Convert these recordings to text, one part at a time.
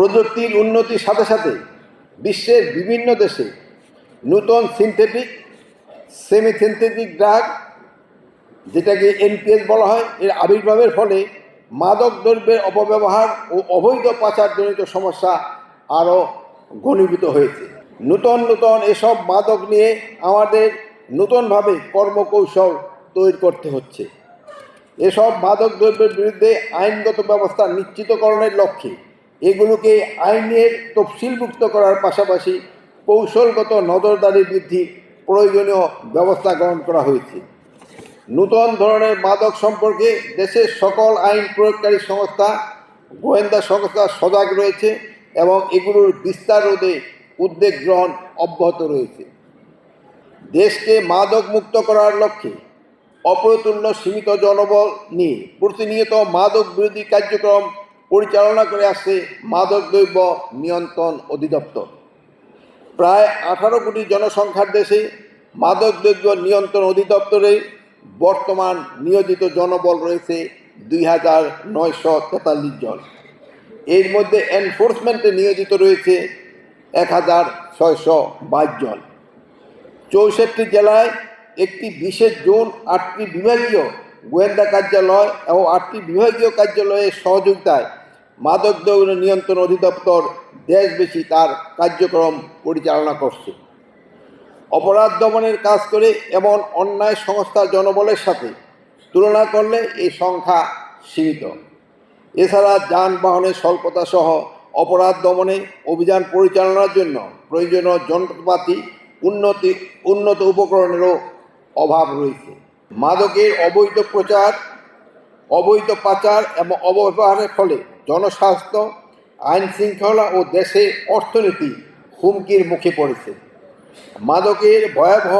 প্রযুক্তির উন্নতির সাথে সাথে বিশ্বের বিভিন্ন দেশে নূতন সিনথেটিক সেমি সিনথেটিক ড্রাগ যেটাকে এনপিএস বলা হয়, এর আবির্ভাবের ফলে মাদক দ্রব্যের অপব্যবহার ও অবৈধ পাচারজনিত সমস্যা আরও ঘনীভূত হয়েছে। নূতন নূতন এসব মাদক নিয়ে আমাদের নূতনভাবে কর্মকৌশল তৈরি করতে হচ্ছে। এসব মাদক দ্রব্যের বিরুদ্ধে আইনগত ব্যবস্থা নিশ্চিতকরণের লক্ষ্যে এগুলোকে আইনের তফসিলভুক্ত করার পাশাপাশি কৌশলগত নজরদারি বৃদ্ধি প্রয়োজনীয় ব্যবস্থা গ্রহণ করা হয়েছে। নূতন ধরনের মাদক সম্পর্কে দেশের সকল আইন প্রয়োগকারী সংস্থা, গোয়েন্দা সংস্থা সজাগ রয়েছে এবং এগুলোর বিস্তার রোধে উদ্বেগ গ্রহণ অব্যাহত রয়েছে। দেশকে মাদক মুক্ত করার লক্ষ্যে অপ্রতুল্য সীমিত জনবল নিয়ে প্রতিনিয়ত মাদক বিরোধী কার্যক্রম পরিচালনা করে আসছে মাদক দ্রব্য নিয়ন্ত্রণ অধিদপ্তর। প্রায় আঠারো কোটি জনসংখ্যার দেশে মাদক দ্রব্য নিয়ন্ত্রণ অধিদপ্তরে বর্তমান নিয়োজিত জনবল রয়েছে দুই হাজার নয়শো তেতাল্লিশ জন। এর মধ্যে এনফোর্সমেন্টে নিয়োজিত রয়েছে এক হাজার ছয়শো বাইশ জন। চৌষট্টি জেলায় একটি বিশেষ জোন, আটটি বিভাগীয় গোয়েন্দা কার্যালয় এবং আটটি বিভাগীয় কার্যালয়ের সহযোগিতায় মাদক দ্রব্য নিয়ন্ত্রণ অধিদপ্তর দেশবেশি তার কার্যক্রম পরিচালনা করছে। অপরাধ দমনের কাজ করে এমন অন্যায় সংস্থার জনবলের সাথে তুলনা করলে এই সংখ্যা সীমিত। এছাড়া যানবাহনের স্বল্পতা সহ অপরাধ দমনে অভিযান পরিচালনার জন্য প্রয়োজনীয় যন্ত্রপাতি, উন্নতি, উন্নত উপকরণেরও অভাব রয়েছে। মাদকের অবৈধ প্রচার, অবৈধ পাচার এবং অপব্যবহারের ফলে জনস্বাস্থ্য, আইন শৃঙ্খলা ও দেশের অর্থনীতি হুমকির মুখে পড়েছে। মাদকের ভয়াবহ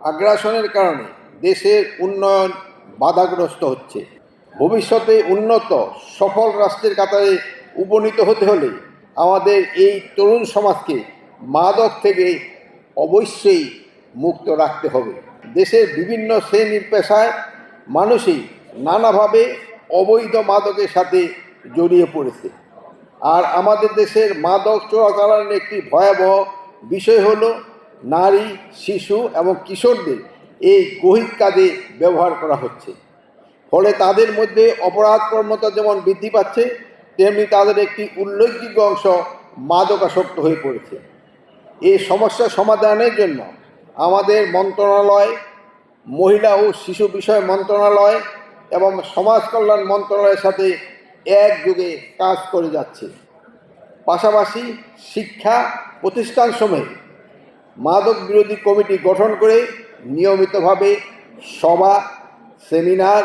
আগ্রাসনের কারণে দেশের উন্নয়ন বাধাগ্রস্ত হচ্ছে। ভবিষ্যতে উন্নত, সফল রাষ্ট্রের কাতারে উপনীত হতে হলে আমাদের এই তরুণ সমাজকে মাদক থেকে অবশ্যই মুক্ত রাখতে হবে। দেশের বিভিন্ন শ্রেণির পেশায় মানুষই নানাভাবে অবৈধ মাদকের সাথে জড়িয়ে পড়েছে। আর আমাদের দেশের মাদক চোরাচালানের একটি ভয়াবহ বিষয় হল নারী, শিশু এবং কিশোরদের এই গহিত কাজে ব্যবহার করা হচ্ছে। ফলে তাদের মধ্যে অপরাধ প্রবণতা যেমন বৃদ্ধি পাচ্ছে, তেমনি তাদের একটি উল্লেখযোগ্য অংশ মাদকাসক্ত হয়ে পড়েছে। এই সমস্যা সমাধানের জন্য আমাদের মন্ত্রণালয়, মহিলা ও শিশু বিষয় মন্ত্রণালয় এবং সমাজ কল্যাণ মন্ত্রণালয়ের সাথে একযোগে কাজ করে যাচ্ছে। পাশাপাশি শিক্ষা প্রতিষ্ঠান সময়ে মাদক বিরোধী কমিটি গঠন করে নিয়মিতভাবে সভা, সেমিনার,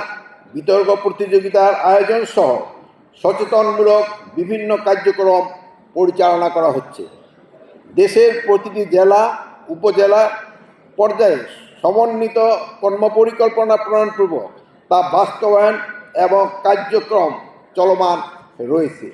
বিতর্ক প্রতিযোগিতার আয়োজন সহ সচেতনমূলক বিভিন্ন কার্যক্রম পরিচালনা করা হচ্ছে। দেশের প্রতিটি জেলা, উপজেলা পর্যায়ে সমন্বিত কর্মপরিকল্পনা প্রণয়নপূর্বক তা বাস্তবায়ন এবং কার্যক্রম চলমান রয়েছে।